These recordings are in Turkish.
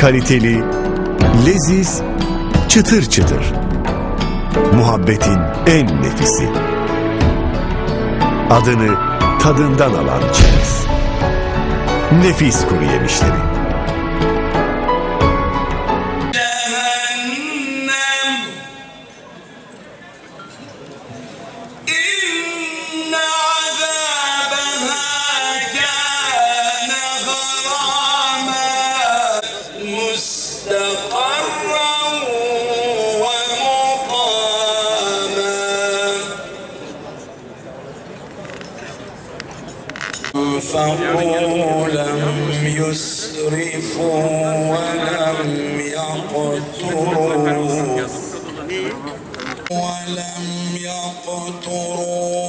Kaliteli, leziz, çıtır çıtır. Muhabbetin en nefisi. Adını tadından alan çerez. Nefis kuru yemişleri. أنفقوا لم يسرفوا ولم يقتروا. ولم يقتروا.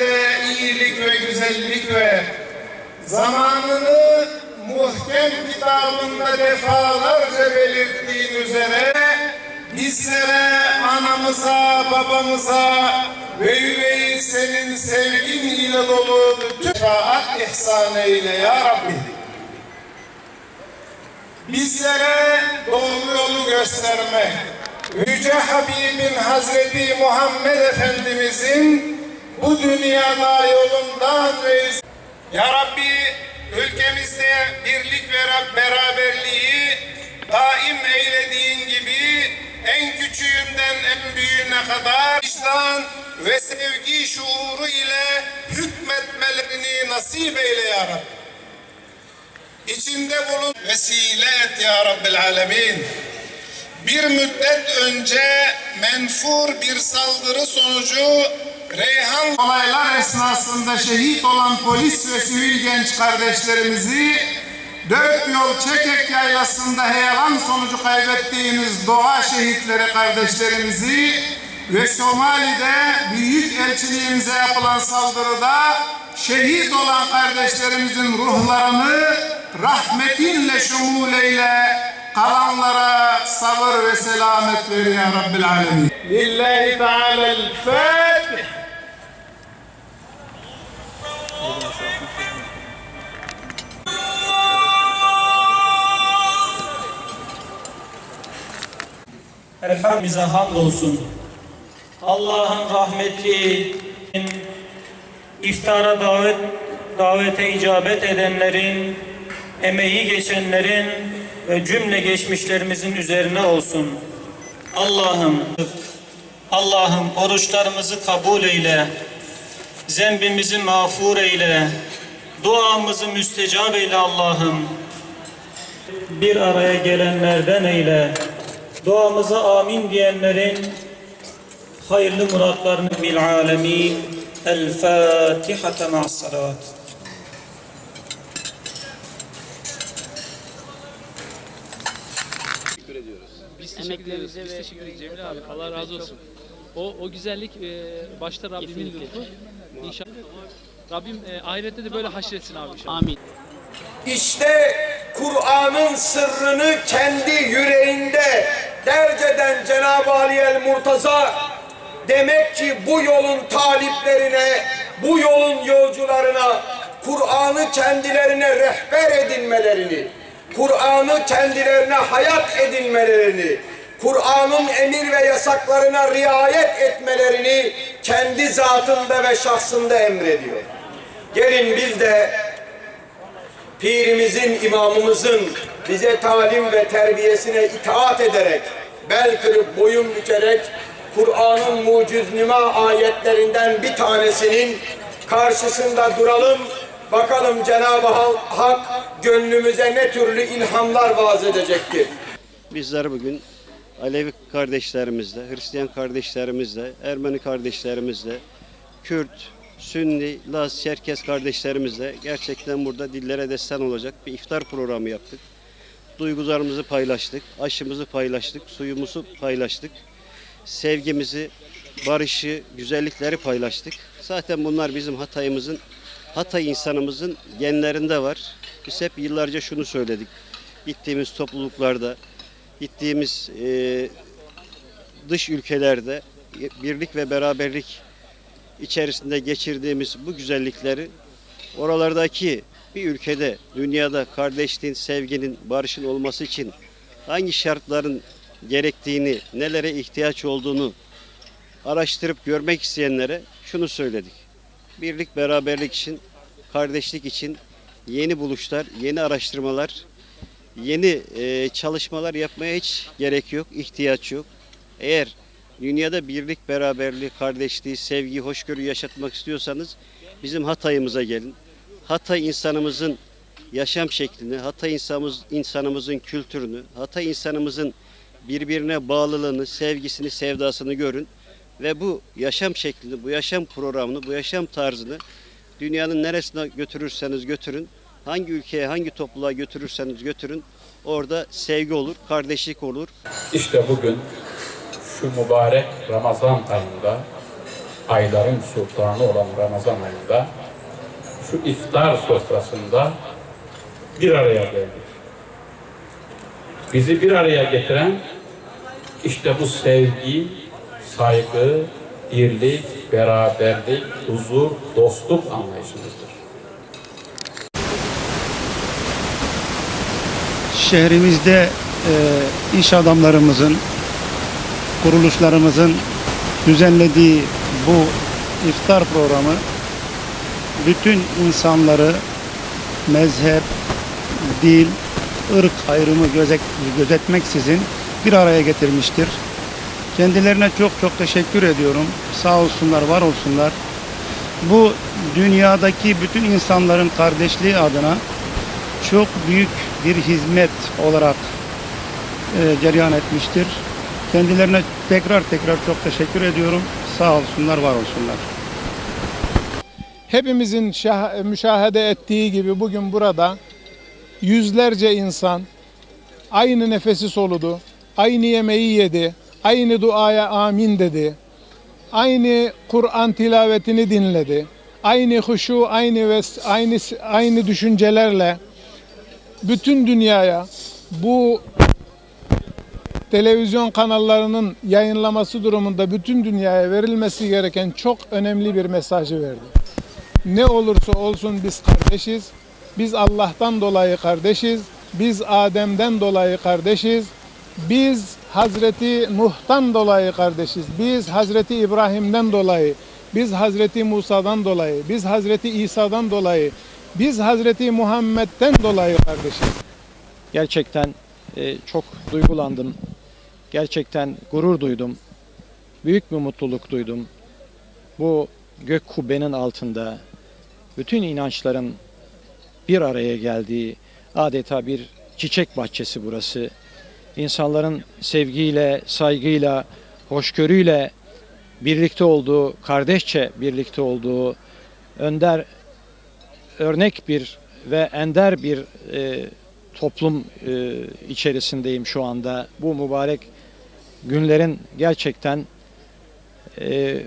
Ve iyilik ve güzellik ve zamanını muhkem kitabında defalarca belirttiğin üzere bizlere, anamıza, babamıza ve üvey senin sevgin ile dolu bütün şefaat ihsan eyle ya Rabbi. Bizlere doğru yolu gösterme, Yüce Habibin Hazreti Muhammed Efendimizin bu dünyada yolundan ve iz- Ya Rabbi ülkemizde birlik ve Rab beraberliği daim eylediğin gibi en küçüğünden en büyüğüne kadar vicdan ve sevgi şuuru ile hükmetmelerini nasip eyle ya Rabbi içinde bulun vesile et ya Rabbel Alemin. Bir müddet önce menfur bir saldırı sonucu Reyhan olaylar esnasında şehit olan polis ve sivil genç kardeşlerimizi Dört yol Çekek yaylasında heyelan sonucu kaybettiğimiz doğa şehitleri kardeşlerimizi ve Somali'de büyük elçiliğimize yapılan saldırıda şehit olan kardeşlerimizin ruhlarını rahmetinle şumul eyle kalanlara sabır ve selamet ver ya Rabbil Alemin. Lillahi Teala'l-Fatiha. Efendimiz'e hamdolsun. Allah'ın rahmeti, iftara davet davete icabet edenlerin, emeği geçenlerin ve cümle geçmişlerimizin üzerine olsun. Allah'ım, Allah'ım oruçlarımızı kabul eyle, zembimizi mağfur eyle, duamızı müstecab eyle Allah'ım bir araya gelenlerden eyle. Duamıza amin diyenlerin hayırlı muratlarını bil alemin. El Fatiha ma'as salavat. Biz teşekkür ederiz. Biz teşekkür ederiz Cemil abi. Allah razı olsun. O o güzellik e, başta Rabbimin lütfu. İnşallah. Rabbim e, ahirette de böyle haşretsin abi inşallah. Amin. İşte Kur'an'ın sırrını kendi yüreğinde derc eden Cenab-ı Ali el Murtaza demek ki bu yolun taliplerine, bu yolun yolcularına Kur'an'ı kendilerine rehber edinmelerini, Kur'an'ı kendilerine hayat edinmelerini, Kur'an'ın emir ve yasaklarına riayet etmelerini kendi zatında ve şahsında emrediyor. Gelin biz de pirimizin, imamımızın bize talim ve terbiyesine itaat ederek, bel kırıp boyun bükerek, Kur'an'ın muciznima ayetlerinden bir tanesinin karşısında duralım Bakalım Cenab-ı Hak gönlümüze ne türlü ilhamlar vaaz edecektir. Bizler bugün Alevi kardeşlerimizle, Hristiyan kardeşlerimizle, Ermeni kardeşlerimizle, Kürt, Sünni, Laz, Çerkes kardeşlerimizle gerçekten burada dillere destan olacak bir iftar programı yaptık. Duygularımızı paylaştık, aşımızı paylaştık, suyumuzu paylaştık. Sevgimizi, barışı, güzellikleri paylaştık. Zaten bunlar bizim Hatay'ımızın, Hatay insanımızın genlerinde var. Biz hep yıllarca şunu söyledik. Gittiğimiz topluluklarda, gittiğimiz e, dış ülkelerde birlik ve beraberlik içerisinde geçirdiğimiz bu güzellikleri oralardaki bir ülkede, dünyada kardeşliğin, sevginin, barışın olması için hangi şartların gerektiğini, nelere ihtiyaç olduğunu araştırıp görmek isteyenlere şunu söyledik. Birlik, beraberlik için, kardeşlik için yeni buluşlar, yeni araştırmalar, yeni e, çalışmalar yapmaya hiç gerek yok, ihtiyaç yok. Eğer dünyada birlik, beraberlik, kardeşliği, sevgi, hoşgörü yaşatmak istiyorsanız bizim Hatay'ımıza gelin. Hatay insanımızın yaşam şeklini, Hatay insanımız, insanımızın kültürünü, Hatay insanımızın birbirine bağlılığını, sevgisini, sevdasını görün ve bu yaşam şeklini, bu yaşam programını, bu yaşam tarzını dünyanın neresine götürürseniz götürün, hangi ülkeye, hangi topluluğa götürürseniz götürün, orada sevgi olur, kardeşlik olur, İşte bugün şu mübarek Ramazan ayında, ayların sultanı olan Ramazan ayında, şu iftar sofrasında bir araya geldik. Bizi bir araya getiren işte bu sevgi, saygı, birlik, beraberlik, huzur, dostluk anlayışımızdır. şehrimizde e, iş adamlarımızın, kuruluşlarımızın düzenlediği bu iftar programı bütün insanları mezhep, dil, ırk ayrımı gözet, gözetmeksizin bir araya getirmiştir. Kendilerine çok çok teşekkür ediyorum. Sağ olsunlar, var olsunlar. Bu dünyadaki bütün insanların kardeşliği adına çok büyük bir hizmet olarak e, cereyan etmiştir. Kendilerine tekrar tekrar çok teşekkür ediyorum. Sağ olsunlar, var olsunlar. Hepimizin şah- müşahede ettiği gibi bugün burada yüzlerce insan aynı nefesi soludu, aynı yemeği yedi, aynı duaya amin dedi, aynı Kur'an tilavetini dinledi, aynı huşu, aynı ve aynı aynı düşüncelerle bütün dünyaya bu televizyon kanallarının yayınlaması durumunda bütün dünyaya verilmesi gereken çok önemli bir mesajı verdi. Ne olursa olsun biz kardeşiz. Biz Allah'tan dolayı kardeşiz. Biz Adem'den dolayı kardeşiz. Biz Hazreti Nuh'tan dolayı kardeşiz. Biz Hazreti İbrahim'den dolayı, biz Hazreti Musa'dan dolayı, biz Hazreti İsa'dan dolayı, biz Hazreti Muhammed'den dolayı kardeşiz. Gerçekten e, çok duygulandım. Gerçekten gurur duydum. Büyük bir mutluluk duydum. Bu gök kubbenin altında bütün inançların bir araya geldiği adeta bir çiçek bahçesi burası. İnsanların sevgiyle, saygıyla, hoşgörüyle birlikte olduğu, kardeşçe birlikte olduğu önder örnek bir ve ender bir e, toplum e, içerisindeyim şu anda. Bu mübarek günlerin gerçekten e,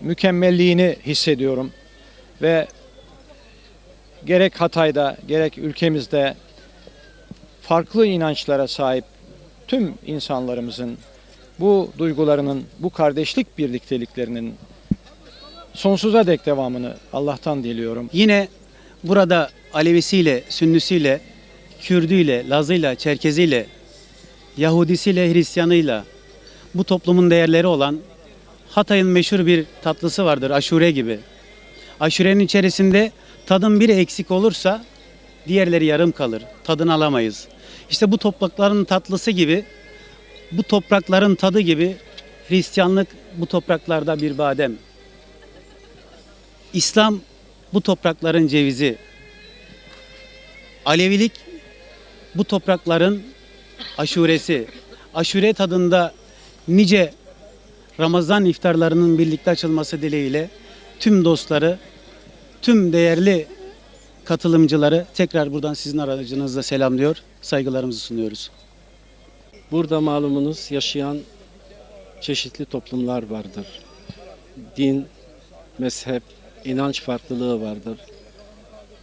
mükemmelliğini hissediyorum ve gerek Hatay'da gerek ülkemizde farklı inançlara sahip tüm insanlarımızın bu duygularının, bu kardeşlik birlikteliklerinin sonsuza dek devamını Allah'tan diliyorum. Yine burada Alevisiyle, Sünnisiyle, Kürdüyle, Lazıyla, Çerkeziyle, Yahudisiyle, Hristiyanıyla bu toplumun değerleri olan Hatay'ın meşhur bir tatlısı vardır aşure gibi. Aşurenin içerisinde tadın biri eksik olursa diğerleri yarım kalır. Tadını alamayız. İşte bu toprakların tatlısı gibi, bu toprakların tadı gibi Hristiyanlık bu topraklarda bir badem. İslam bu toprakların cevizi. Alevilik bu toprakların aşuresi. Aşure tadında nice Ramazan iftarlarının birlikte açılması dileğiyle tüm dostları, tüm değerli katılımcıları tekrar buradan sizin aracınızla selamlıyor, saygılarımızı sunuyoruz. Burada malumunuz yaşayan çeşitli toplumlar vardır. Din, mezhep, inanç farklılığı vardır.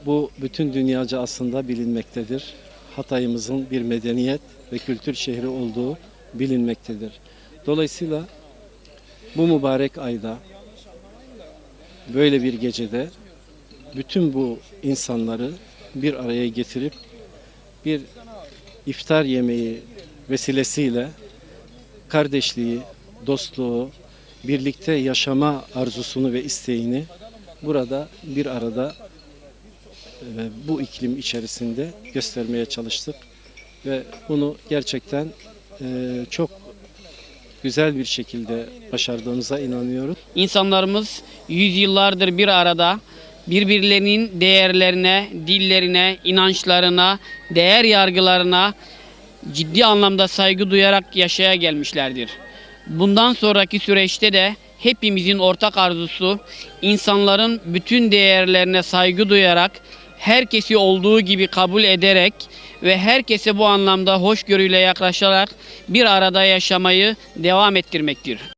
Bu bütün dünyaca aslında bilinmektedir. Hatay'ımızın bir medeniyet ve kültür şehri olduğu bilinmektedir. Dolayısıyla bu mübarek ayda böyle bir gecede bütün bu insanları bir araya getirip bir iftar yemeği vesilesiyle kardeşliği, dostluğu, birlikte yaşama arzusunu ve isteğini burada bir arada e, bu iklim içerisinde göstermeye çalıştık ve bunu gerçekten e, çok güzel bir şekilde başardığımıza inanıyoruz. İnsanlarımız yüzyıllardır bir arada birbirlerinin değerlerine, dillerine, inançlarına, değer yargılarına ciddi anlamda saygı duyarak yaşaya gelmişlerdir. Bundan sonraki süreçte de hepimizin ortak arzusu insanların bütün değerlerine saygı duyarak herkesi olduğu gibi kabul ederek ve herkese bu anlamda hoşgörüyle yaklaşarak bir arada yaşamayı devam ettirmektir.